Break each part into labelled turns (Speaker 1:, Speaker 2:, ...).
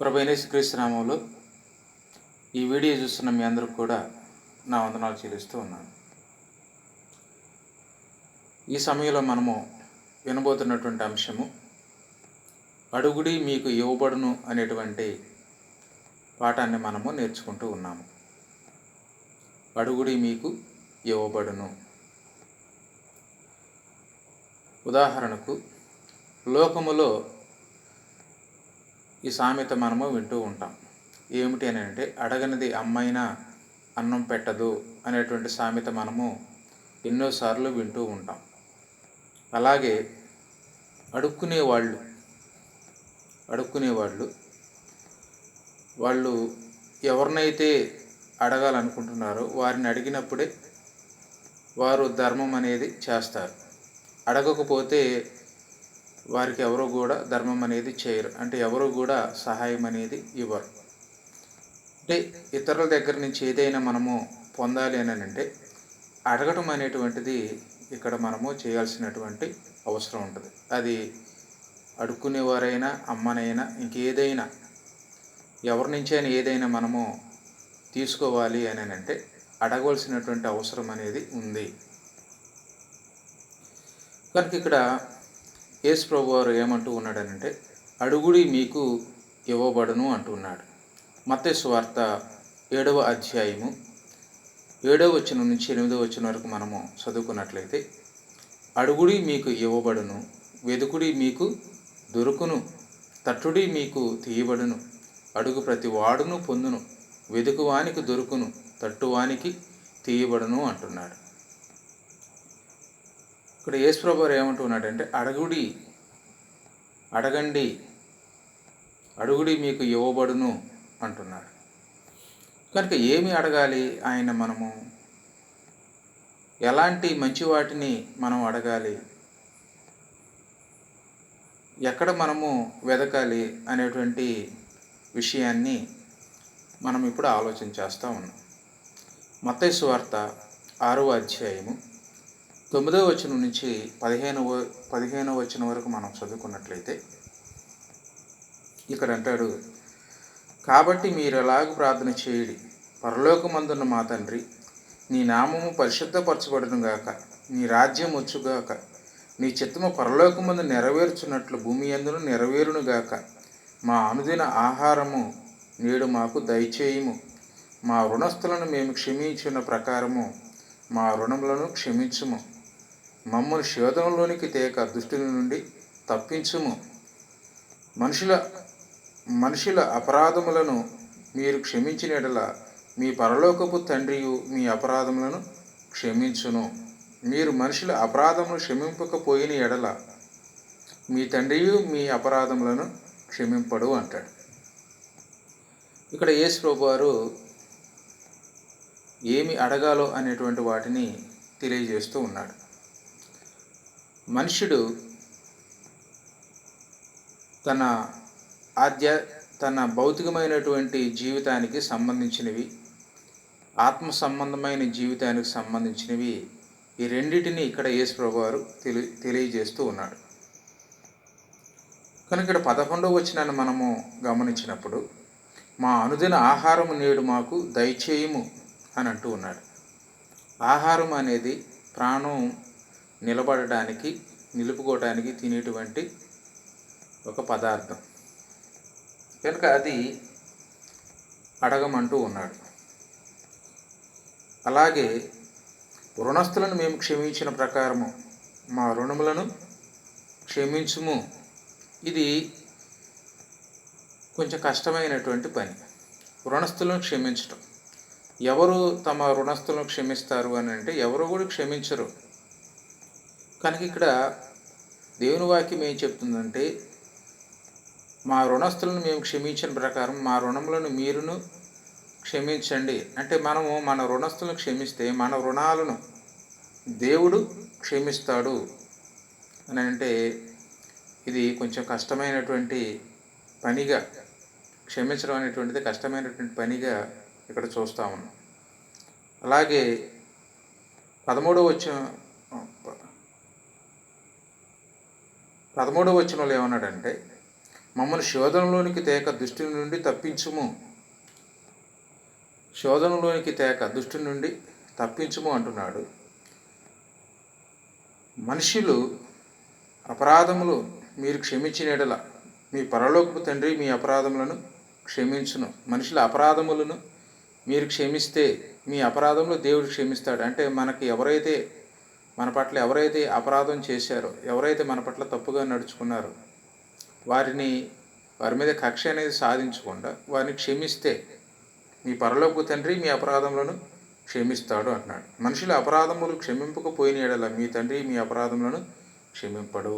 Speaker 1: ప్రభైన క్రీస్తునామంలో ఈ వీడియో చూస్తున్న మీ అందరికి కూడా నా వందనాలు చెల్లిస్తూ ఉన్నాను. ఈ సమయంలో మనము వినబోతున్నటువంటి అంశము అడుగుడి మీకు ఇవ్వబడును అనేటువంటి పాఠాన్ని మనము నేర్చుకుంటూ ఉన్నాము. అడుగుడి మీకు ఇవ్వబడును. ఉదాహరణకు లోకములో ఈ సామెత మనము వింటూ ఉంటాం. ఏమిటి అని అంటే అడగనిది అమ్మైనా అన్నం పెట్టదు అనేటువంటి సామెత మనము ఎన్నోసార్లు వింటూ ఉంటాం. అలాగే అడుక్కునే వాళ్ళు అడుక్కునే వాళ్ళు వాళ్ళు ఎవరినైతే అడగాలనుకుంటున్నారో వారిని అడిగినప్పుడే వారు ధర్మం అనేది చేస్తారు. అడగకపోతే వారికి ఎవరు కూడా ధర్మం అనేది చేయరు. అంటే ఎవరు కూడా సహాయం అనేది ఇవ్వరు. అంటే ఇతరుల దగ్గర నుంచి ఏదైనా మనము పొందాలి అని అంటే అడగటం అనేటువంటిది ఇక్కడ మనము చేయాల్సినటువంటి అవసరం ఉంటుంది. అది అడుక్కునేవారైనా అమ్మనైనా ఇంకేదైనా ఎవరి నుంచైనా ఏదైనా మనము తీసుకోవాలి అని అంటే అడగవలసినటువంటి అవసరం అనేది ఉంది. కనుక ఇక్కడ యేసు ప్రభు వారు ఏమంటూ ఉన్నాడనంటే అడుగుడి మీకు ఇవ్వబడును అంటున్నాడు. మత్తయి వార్త ఏడవ అధ్యాయము ఏడవ వచనం నుంచి ఎనిమిదవ వచనం వరకు మనము చదువుకున్నట్లయితే అడుగుడి మీకు ఇవ్వబడును వెదుకుడి మీకు దొరుకును తట్టుడి మీకు తీయబడును అడుగు ప్రతి వాడును పొందును వెదుకువానికి దొరుకును తట్టువానికి తీయబడును అంటున్నాడు. ఇక్కడ యేసుప్రభు ఏమంటున్నాడంటే అడగుడి అడగండి అడుగుడి మీకు ఇవ్వబడును అంటున్నాడు కనుక ఏమి అడగాలి ఆయన మనము? ఎలాంటి మంచి వాటిని మనం అడగాలి? ఎక్కడ మనము వెదకాలి అనేటువంటి విషయాన్ని మనం ఇప్పుడు ఆలోచన చేస్తూ ఉన్నాం. మత్తయి వార్త ఆరో అధ్యాయము తొమ్మిదవ వచనం నుంచి పదిహేనవ పదిహేనవ వచనం వరకు మనం చదువుకున్నట్లయితే ఇక్కడ అంటాడు కాబట్టి మీరు ఎలాగ ప్రార్థన చేయడి? పరలోకమందున్న మా తండ్రి నీ నామము పరిశుద్ధపరచబడును గాక నీ రాజ్యం వచ్చుగాక నీ చిత్తము పరలోకమందు నెరవేర్చున్నట్లు భూమి అందును నెరవేరును గాక మా అనుదిన ఆహారము నేడు మాకు దయచేయము. మా రుణస్థులను మేము క్షమించిన ప్రకారము మా రుణములను క్షమించుము. మమ్మల్ని శోధంలోనికి తేక దుష్టుని నుండి తప్పించుము. మనుషుల మనుషుల అపరాధములను మీరు క్షమించిన ఎడల మీ పరలోకపు తండ్రియు మీ అపరాధములను క్షమించును. మీరు మనుషుల అపరాధములు క్షమింపకపోయిన ఎడల మీ తండ్రియు మీ అపరాధములను క్షమింపడు అంటాడు. ఇక్కడ యేసు ప్రభు వారు ఏమి అడగాలో అనేటువంటి వాటిని తెలియజేస్తూ ఉన్నాడు. మనుషుడు తన ఆధ్యా తన భౌతికమైనటువంటి జీవితానికి సంబంధించినవి ఆత్మ సంబంధమైన జీవితానికి సంబంధించినవి ఈ రెండింటిని ఇక్కడ యేసు ప్రభువారు తెలి తెలియజేస్తూ ఉన్నాడు. కనుక ఇక్కడ పదకొండవ వచ్చినాన్ని మనము గమనించినప్పుడు మా అనుదిన ఆహారము నేడు మాకు దయచేయము అని అంటూ ఉన్నాడు. ఆహారం అనేది ప్రాణం నిలబడడానికి నిలుపుకోవడానికి తినేటువంటి ఒక పదార్థం. కనుక అది అడగమంటూ ఉన్నాడు. అలాగే రుణస్థులను మేము క్షమించిన ప్రకారము మా రుణములను క్షమించుము. ఇది కొంచెం కష్టమైనటువంటి పని. రుణస్థులను క్షమించటం. ఎవరు తమ రుణస్థులను క్షమిస్తారు అని అంటే ఎవరు కూడా క్షమించరు. కనుక ఇక్కడ దేవుని వాక్యం ఏం చెప్తుందంటే మా రుణస్థులను మేము క్షమించిన ప్రకారం మా రుణములను మీరును క్షమించండి. అంటే మనము మన రుణస్థులను క్షమిస్తే మన రుణాలను దేవుడు క్షమిస్తాడు. అని అంటే ఇది కొంచెం కష్టమైనటువంటి పనిగా క్షమించడం అనేటువంటిది కష్టమైనటువంటి పనిగా ఇక్కడ చూస్తా ఉన్నాం. అలాగే పదమూడవ వచ్చిన పదమూడవ వచనంలో ఏమన్నాడంటే మమ్మల్ని శోధనలోనికి తేక దుష్టి నుండి తప్పించుము. శోధనలోనికి తేక దుష్టి నుండి తప్పించుము అంటున్నాడు. మనుషులు అపరాధములు మీరు క్షమించిన ఎడల మీ పరలోకపు తండ్రి మీ అపరాధములను క్షమించును. మనుషుల అపరాధములను మీరు క్షమిస్తే మీ అపరాధములు దేవుడు క్షమిస్తాడు. అంటే మనకి ఎవరైతే మన పట్ల ఎవరైతే అపరాధం చేశారో ఎవరైతే మన పట్ల తప్పుగా నడుచుకున్నారో వారిని వారి మీద కక్ష అనేది సాధించకుండా వారిని క్షమిస్తే మీ పరలోపు తండ్రి మీ అపరాధములను క్షమిస్తాడు అంటున్నాడు. మనుషుల అపరాధములు క్షమింపకపోయిన ఎడల మీ తండ్రి మీ అపరాధములను క్షమింపడు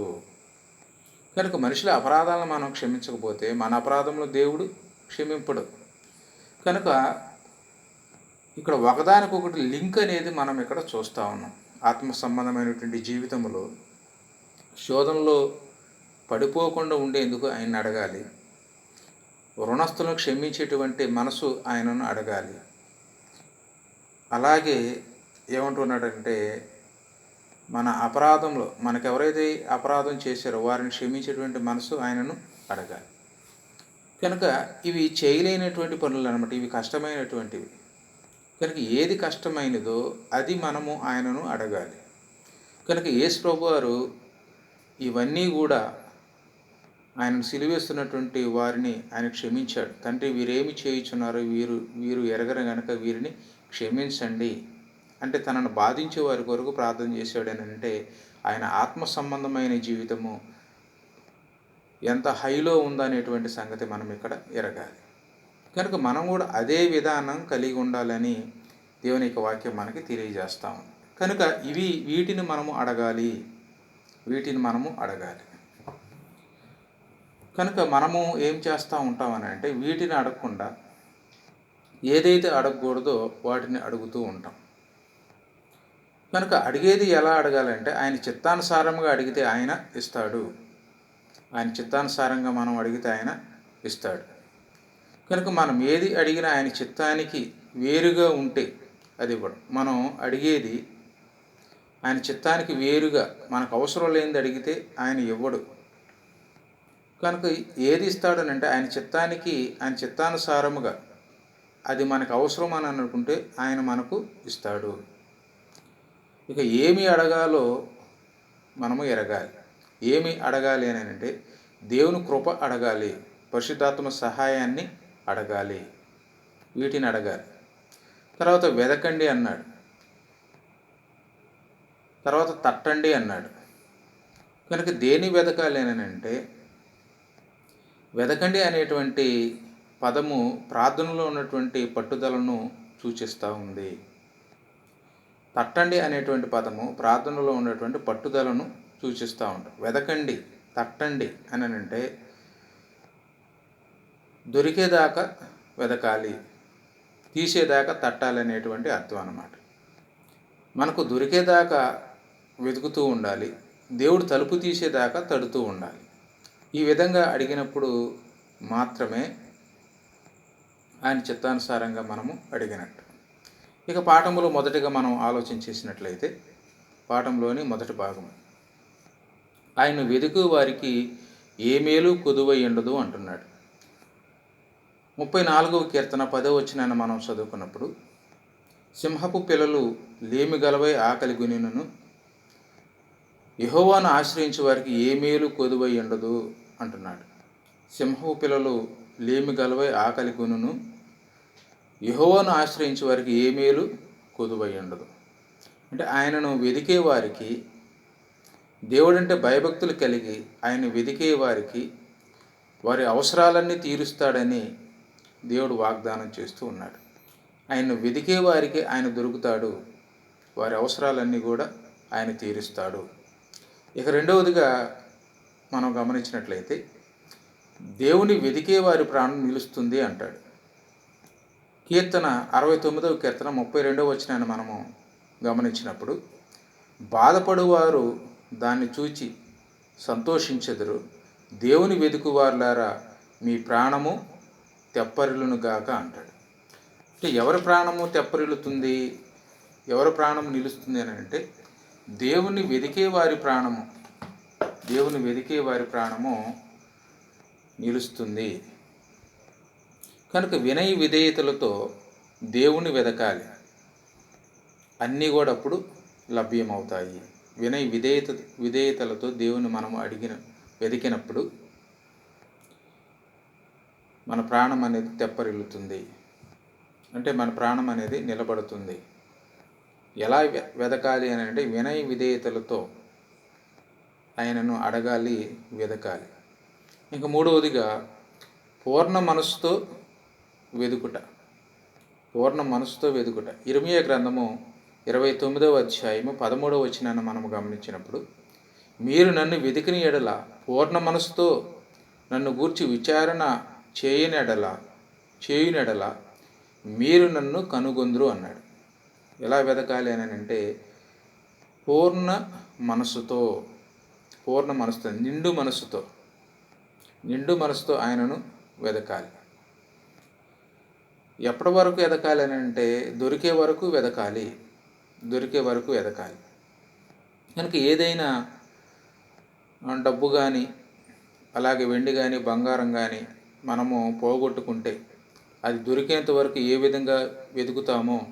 Speaker 1: కనుక మనుషుల అపరాధాలను మనం క్షమించకపోతే మన అపరాధములు దేవుడు క్షమింపడు. కనుక ఇక్కడ ఒకదానికొకటి లింక్ అనేది మనం ఇక్కడ చూస్తూ ఉన్నాం. ఆత్మ సంబంధమైనటువంటి జీవితంలో శోధనలో పడిపోకుండా ఉండేందుకు ఆయన అడగాలి. రుణస్థులను క్షమించేటువంటి మనసు ఆయనను అడగాలి. అలాగే ఏమంటున్నాడంటే మన అపరాధంలో మనకెవరైతే అపరాధం చేశారో వారిని క్షమించేటువంటి మనసు ఆయనను అడగాలి. కనుక ఇవి చేయలేనటువంటి పనులు అనమాట ఇవి కష్టమైనటువంటివి. కనుక ఏది కష్టమైనదో అది మనము ఆయనను అడగాలి. కనుక యేసు ప్రభు వారు ఇవన్నీ కూడా ఆయనను సిలివేస్తున్నటువంటి వారిని ఆయన క్షమించాడు. తండ్రి వీరేమి చేయుచున్నారు వీరు వీరు ఎరగరు గనక వీరిని క్షమించండి. అంటే తనను బాధించే వారి కొరకు ప్రార్థన చేశాడనంటే అంటే ఆయన ఆత్మ సంబంధమైన జీవితము ఎంత హైలో ఉందనేటువంటి సంగతి మనం ఇక్కడ ఎరగాలి. కనుక మనం కూడా అదే విధానం కలిగి ఉండాలని దేవుని యొక్క వాక్యం మనకి తెలియజేస్తాం కనుక ఇవి వీటిని మనము అడగాలి. వీటిని మనము అడగాలి. కనుక మనము ఏం చేస్తూ ఉంటామని అంటే వీటిని అడగకుండా ఏదైతే అడగకూడదో వాటిని అడుగుతూ ఉంటాం. కనుక అడిగేది ఎలా అడగాలంటే ఆయన చిత్తానుసారంగా అడిగితే ఆయన ఇస్తాడు. ఆయన చిత్తానుసారంగా మనం అడిగితే ఆయన ఇస్తాడు. కనుక మనం ఏది అడిగినా ఆయన చిత్తానికి వేరుగా ఉంటే అది ఇవ్వడం. మనం అడిగేది ఆయన చిత్తానికి వేరుగా మనకు అవసరం లేనిది అడిగితే ఆయన ఇవ్వడు. కనుక ఏది ఇస్తాడనంటే ఆయన చిత్తానికి ఆయన చిత్తానుసారముగా అది మనకు అవసరం అని అనుకుంటే ఆయన మనకు ఇస్తాడు. ఇక ఏమి అడగాలో మనము ఎరగాలి. ఏమి అడగాలి అని అంటే దేవుని కృప అడగాలి. పరిశుద్ధాత్మ సహాయాన్ని అడగాలి. వీటిని అడగాలి. తర్వాత వెదకండి అన్నాడు. తర్వాత తట్టండి అన్నాడు. కనుక దేని వెదకాలి అంటే వెదకండి అనేటువంటి పదము ప్రార్థనలో ఉన్నటువంటి పట్టుదలను సూచిస్తూ ఉంది. తట్టండి అనేటువంటి పదము ప్రార్థనలో ఉన్నటువంటి పట్టుదలను సూచిస్తూ ఉంటాం వెదకండి తట్టండి అని అంటే దొరికేదాకా వెదకాలి తీసేదాకా తట్టాలి అనేటువంటి అర్థం అన్నమాట. మనకు దొరికేదాకా వెతుకుతూ ఉండాలి దేవుడు తలుపు తీసేదాకా తడుతూ ఉండాలి. ఈ విధంగా అడిగినప్పుడు మాత్రమే ఆయన చిత్తానుసారంగా మనము అడిగినట్టు. ఇక పాఠంలో మొదటిగా మనం ఆలోచించేసినట్లయితే పాఠంలోని మొదటి భాగం. ఆయన వెతుకు వారికి ఏ మేలు కొదువై ఉండదు అంటున్నాడు. ముప్పై నాలుగవ కీర్తన పదవ వచ్చినాన్ని మనం చదువుకున్నప్పుడు సింహపు పిల్లలు లేమి గలవై ఆకలి గునినను యహోవాను ఆశ్రయించే వారికి ఏ మేలు కొదువై ఉండదు అంటున్నాడు. సింహపు పిల్లలు లేమి గలవై ఆకలి గునును యహోవాను ఆశ్రయించే వారికి ఏ మేలు కొదువై ఉండదు. అంటే ఆయనను వెదికే వారికి దేవుడంటే భయభక్తులు కలిగి ఆయన వెదికే వారికి వారి అవసరాలన్నీ తీరుస్తాడని దేవుడు వాగ్దానం చేస్తూ ఉన్నాడు. ఆయన్ను వెదికే వారికి ఆయన దొరుకుతాడు. వారి అవసరాలన్నీ కూడా ఆయన తీరుస్తాడు. ఇక రెండవదిగా మనం గమనించినట్లయితే దేవుని వెదికే వారి ప్రాణం నిలుస్తుంది అంటాడు. కీర్తన అరవై తొమ్మిదవ కీర్తన ముప్పై రెండవ వచ్చినాన్ని మనము గమనించినప్పుడు బాధపడువారు దాన్ని చూచి సంతోషించెదరు. దేవుని వెతుకువారులారా మీ ప్రాణము తెప్పరిలును గాక అంటాడు. అంటే ఎవరి ప్రాణము తెప్పరిల్లుతుంది? ఎవరి ప్రాణం నిలుస్తుంది అని అంటే దేవుని వెదికే వారి ప్రాణము దేవుని వెదికే వారి ప్రాణము నిలుస్తుంది. కనుక వినయ విధేయతలతో దేవుణ్ణి వెదకాలి. అన్నీ కూడా అప్పుడు లభ్యమవుతాయి. వినయ విధేయత విధేయతలతో దేవుని మనం అడిగిన వెతికినప్పుడు మన ప్రాణం అనేది తెప్పరిల్లుతుంది. అంటే మన ప్రాణం అనేది నిలబడుతుంది. ఎలా వె- వెదకాలి అని అంటే వినయ విధేయతలతో ఆయనను అడగాలి వెదకాలి. ఇంకా మూడవదిగా పూర్ణ మనసుతో వెదుకుట. పూర్ణ మనసుతో వెదుకుట. ఇరవయ గ్రంథము ఇరవై తొమ్మిదవ అధ్యాయము పదమూడవ వచనాన్ని మనము గమనించినప్పుడు మీరు నన్ను వెతికిన ఎడల పూర్ణ మనసుతో నన్ను గూర్చి విచారణ చేయనెడల చేయునెడల మీరు నన్ను కనుగొందురు అన్నాడు. ఎలా వెతకాలి అని అంటే పూర్ణ మనసుతో పూర్ణ మనసుతో నిండు మనసుతో నిండు మనసుతో ఆయనను వెదకాలి. ఎప్పటి వరకు వెతకాలి అని అంటే దొరికే వరకు వెదకాలి దొరికే వరకు వెదకాలి. కనుక ఏదైనా డబ్బు కానీ అలాగే వెండి కానీ బంగారం కానీ మనము పోగొట్టుకుంటే అది దొరికేంత వరకు ఏ విధంగా వెతుకుతామో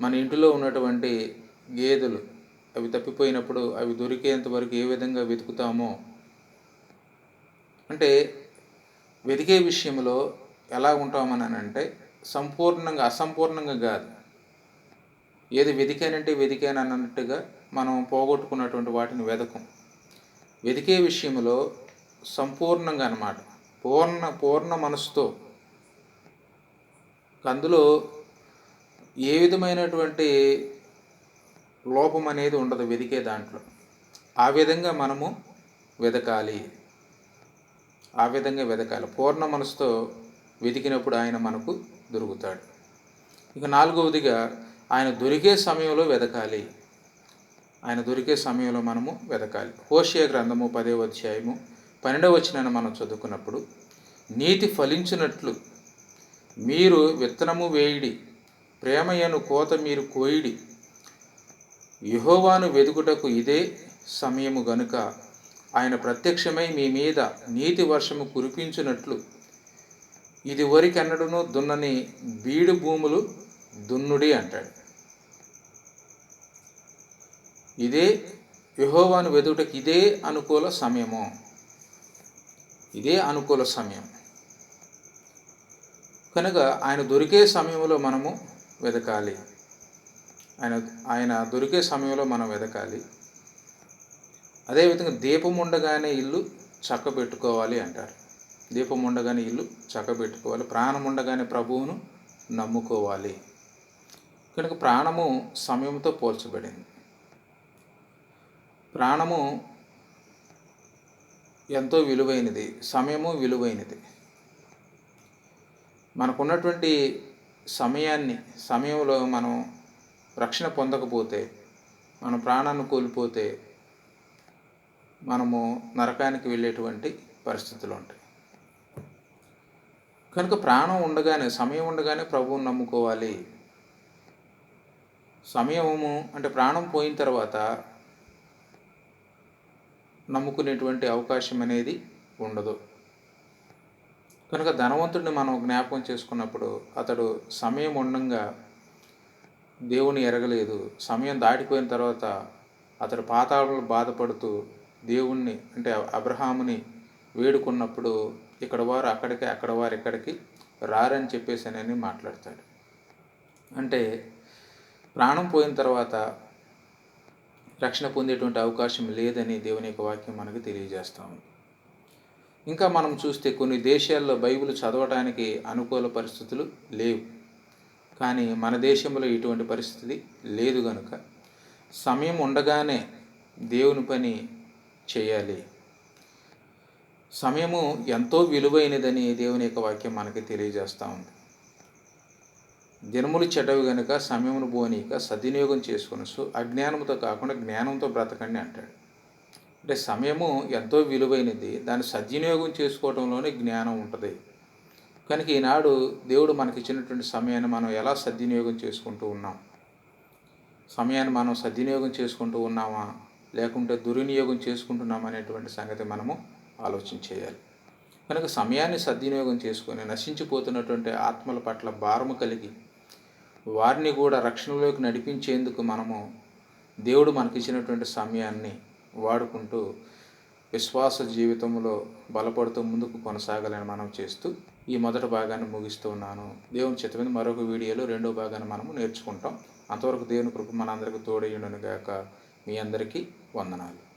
Speaker 1: మన ఇంటిలో ఉన్నటువంటి గేదెలు అవి తప్పిపోయినప్పుడు అవి దొరికేంత వరకు ఏ విధంగా వెతుకుతామో అంటే వెతికే విషయంలో ఎలా ఉంటామని అంటే సంపూర్ణంగా అసంపూర్ణంగా కాదు. ఏది వెతికానంటే వెతికాను అన్నట్టుగా మనం పోగొట్టుకున్నటువంటి వాటిని వెతకం. వెతికే విషయంలో సంపూర్ణంగా అన్నమాట. పూర్ణ పూర్ణ మనసుతో అందులో ఏ విధమైనటువంటి లోపం అనేది ఉండదు వెతికే దాంట్లో. ఆ విధంగా మనము వెతకాలి ఆ విధంగా వెతకాలి పూర్ణ మనసుతో వెతికినప్పుడు ఆయన మనకు దొరుకుతాడు. ఇక నాలుగవదిగా ఆయన దొరికే సమయంలో వెతకాలి ఆయన దొరికే సమయంలో మనము వెతకాలి హోషియా గ్రంథము పదేవ అధ్యాయము పన్నెండవ వచనాన్ని మనం చదువుకున్నప్పుడు నీతి ఫలించినట్లు మీరు విత్తనము వేయిడి ప్రేమయను కోత మీరు కోయిడి. యెహోవాను వెదుకుటకు ఇదే సమయము గనుక ఆయన ప్రత్యక్షమై మీ మీద నీతి వర్షము కురిపించినట్లు. ఇది వరకెన్నడూను దున్నని బీడు భూములు దున్నుడి అంటాడు. ఇదే యెహోవాను వెదుటకు ఇదే అనుకూల సమయము. ఇదే అనుకూల సమయం. కనుక ఆయన దొరికే సమయంలో మనము వెతకాలి. ఆయన ఆయన దొరికే సమయంలో మనం వెతకాలి. అదేవిధంగా దీపం ఉండగానే ఇల్లు చక్కబెట్టుకోవాలి అంటారు. దీపం ఉండగానే ఇల్లు చక్కబెట్టుకోవాలి. ప్రాణం ఉండగానే ప్రభువును నమ్ముకోవాలి. కనుక ప్రాణము సమయంతో పోల్చబడింది. ప్రాణము ఎంతో విలువైనది సమయము విలువైనది. మనకున్నటువంటి సమయాన్ని సమయంలో మనం రక్షణ పొందకపోతే మన ప్రాణాన్ని కోల్పోతే మనము నరకానికి వెళ్ళేటువంటి పరిస్థితులు ఉంటాయి. కనుక ప్రాణం ఉండగానే సమయం ఉండగానే ప్రభువుని నమ్ముకోవాలి. సమయము అంటే ప్రాణం పోయిన తర్వాత నమ్ముకునేటువంటి అవకాశం అనేది ఉండదు. కనుక ధనవంతుడిని మనం జ్ఞాపకం చేసుకున్నప్పుడు అతడు సమయం ఉండంగా దేవుని ఎరగలేదు. సమయం దాటిపోయిన తర్వాత అతడు పాతాళంలో బాధపడుతూ దేవుణ్ణి అంటే అబ్రహాముని వేడుకున్నప్పుడు ఇక్కడ వారు అక్కడికి అక్కడ వారు ఇక్కడికి రారని చెప్పేసానని మాట్లాడతాడు. అంటే ప్రాణం పోయిన తర్వాత రక్షణ పొందేటువంటి అవకాశం లేదని దేవుని యొక్క వాక్యం మనకు తెలియజేస్తాము ఉంది. ఇంకా మనం చూస్తే కొన్ని దేశాల్లో బైబిల్ చదవటానికి అనుకూల పరిస్థితులు లేవు. కానీ మన దేశంలో ఇటువంటి పరిస్థితి లేదు కనుక సమయం ఉండగానే దేవుని పని చేయాలి. సమయము ఎంతో విలువైనదని దేవుని యొక్క వాక్యం మనకి తెలియజేస్తూ ఉంది. దినములు చెడవి గనుక సమయమును పోనీక సద్వినియోగం చేసుకుని సో అజ్ఞానంతో కాకుండా జ్ఞానంతో బ్రతకండి అంటాడు. అంటే సమయము ఎంతో విలువైనది. దాన్ని సద్వినియోగం చేసుకోవడంలోనే జ్ఞానం ఉంటుంది. కనుక ఈనాడు దేవుడు మనకి ఇచ్చినటువంటి సమయాన్ని మనం ఎలా సద్వినియోగం చేసుకుంటూ ఉన్నాం? సమయాన్ని మనం సద్వినియోగం చేసుకుంటూ ఉన్నామా? లేకుంటే దుర్వినియోగం చేసుకుంటున్నామా అనేటువంటి సంగతి మనము ఆలోచన చేయాలి. కనుక సమయాన్ని సద్వినియోగం చేసుకొని నశించిపోతున్నటువంటి ఆత్మల పట్ల భారము కలిగి వారిని కూడా రక్షణలోకి నడిపించేందుకు మనము దేవుడు మనకిచ్చినటువంటి సమయాన్ని వాడుకుంటూ విశ్వాస జీవితంలో బలపడుతూ ముందుకు కొనసాగాలని మనం చేస్తూ ఈ మొదటి భాగాన్ని ముగిస్తూ ఉన్నాను. దేవుని చిత్తమైన మరొక వీడియోలో రెండో భాగాన్ని మనము నేర్చుకుంటాం. అంతవరకు దేవుని కృప మనందరికీ తోడయ్యుండను గాక మీ అందరికీ వందనాలు.